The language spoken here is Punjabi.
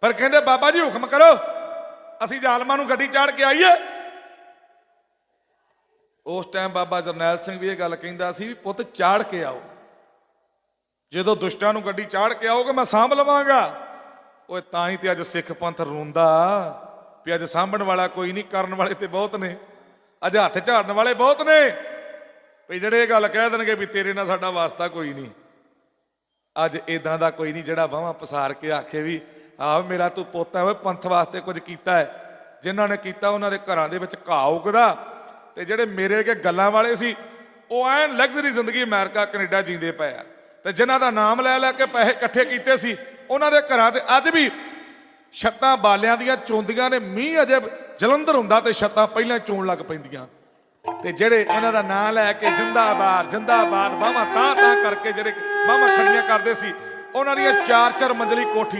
ਪਰ ਕਹਿੰਦੇ, ਬਾਬਾ ਜੀ, ਹੁਕਮ ਕਰੋ। ਅਸੀਂ ਜ਼ਾਲਮਾਂ ਨੂੰ ਗੱਡੀ ਚਾੜ ਕੇ ਆਈਏ। ਉਸ ਟਾਈਮ ਬਾਬਾ ਜਰਨੈਲ ਸਿੰਘ ਵੀ ਇਹ ਗੱਲ ਕਹਿੰਦਾ ਸੀ ਵੀ, ਪੁੱਤ, ਚਾੜ ਕੇ ਆਓ। ਜਦੋਂ ਦੁਸ਼ਟਾਂ ਨੂੰ ਗੱਡੀ ਚਾੜ ਕੇ ਆਓਗੇ, ਮੈਂ ਸਾਂਭ ਲਵਾਂਗਾ। ਓਏ, ਤਾਂ ਹੀ ਤੇ ਅੱਜ ਸਿੱਖ ਪੰਥ ਰੋਂਦਾ। ਵੀ ਅੱਜ ਸਾਂਭਣ ਵਾਲਾ ਕੋਈ ਨਹੀਂ, ਕਰਨ ਵਾਲੇ ਤੇ ਬਹੁਤ ਨੇ। ਅੱਜ ਹੱਥ ਝਾੜਨ ਵਾਲੇ ਬਹੁਤ ਨੇ। ਵੀ ਜਿਹੜੇ ਇਹ ਗੱਲ ਕਹਿ ਦੇਣਗੇ ਵੀ ਤੇਰੇ ਨਾਲ ਸਾਡਾ ਵਾਸਤਾ ਕੋਈ ਨਹੀਂ। ਅੱਜ ਇਦਾਂ ਦਾ ਕੋਈ ਨਹੀਂ ਜਿਹੜਾ ਬਾਹਾਂ ਪਸਾਰ ਕੇ ਆਖੇ ਵੀ ਆਹ ਮੇਰਾ ਤੂੰ ਪੋਤਾ ਓਏ, ਪੰਥ ਵਾਸਤੇ ਕੁਝ ਕੀਤਾ ਹੈ। ਜਿਨ੍ਹਾਂ ਨੇ ਕੀਤਾ, ਉਹਨਾਂ ਦੇ ਘਰਾਂ ਦੇ ਵਿੱਚ ਘਾਹ ਉਗਦਾ। ਤੇ ਜਿਹੜੇ ਮੇਰੇ ਕੇ ਗੱਲਾਂ ਵਾਲੇ ਸੀ, ਉਹ ਐਨ ਲਗਜ਼ਰੀ ਜ਼ਿੰਦਗੀ ਅਮਰੀਕਾ, ਕੈਨੇਡਾ ਜੀਂਦੇ ਪਏ ਆ। ਤੇ ਜਿਨ੍ਹਾਂ ਦਾ ਨਾਮ ਲੈ ਲੈ ਕੇ ਪੈਸੇ ਇਕੱਠੇ ਕੀਤੇ ਸੀ, ਉਹਨਾਂ ਦੇ ਘਰਾਂ ਤੇ ਅੱਜ ਵੀ ਛੱਤਾਂ ਬਾਲਿਆਂ ਦੀਆਂ ਚੋਂਦੀਆਂ ਨੇ, ਮੀਂਹ ਅਜੇ ਜਲੰਧਰ ਹੁੰਦਾ ਤੇ ਛੱਤਾਂ ਪਹਿਲਾਂ ਚੋਣ ਲੱਗ ਪੈਂਦੀਆਂ। ਤੇ ਜਿਹੜੇ ਉਹਨਾਂ ਦਾ ਨਾਂ ਲੈ ਕੇ ਜਿੰਦਾਬਾਦ ਜਿੰਦਾਬਾਦ, ਬਾਹਾਂ ਤਾਂ ਤਾਂ ਕਰਕੇ ਜਿਹੜੇ ਬਾਹਾਂ ਖੜੀਆਂ ਕਰਦੇ ਸੀ, ਉਹਨਾਂ ਦੀਆਂ ਚਾਰ ਚਾਰ ਮੰਜ਼ਲੀ ਕੋਠੀਆਂ